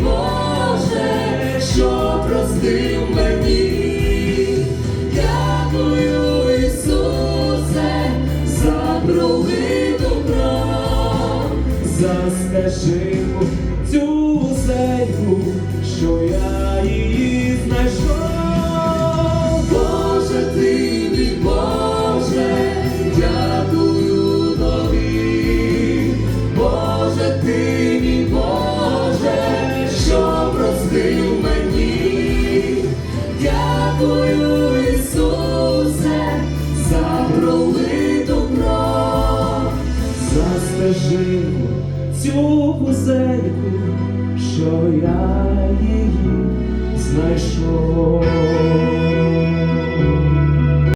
Боже, що простив мені, дякую, Ісусе, за пролиту кров, за стежину цю зельку, що я її знайшов, Боже ти. живу цю пузельку, що я її знайшов.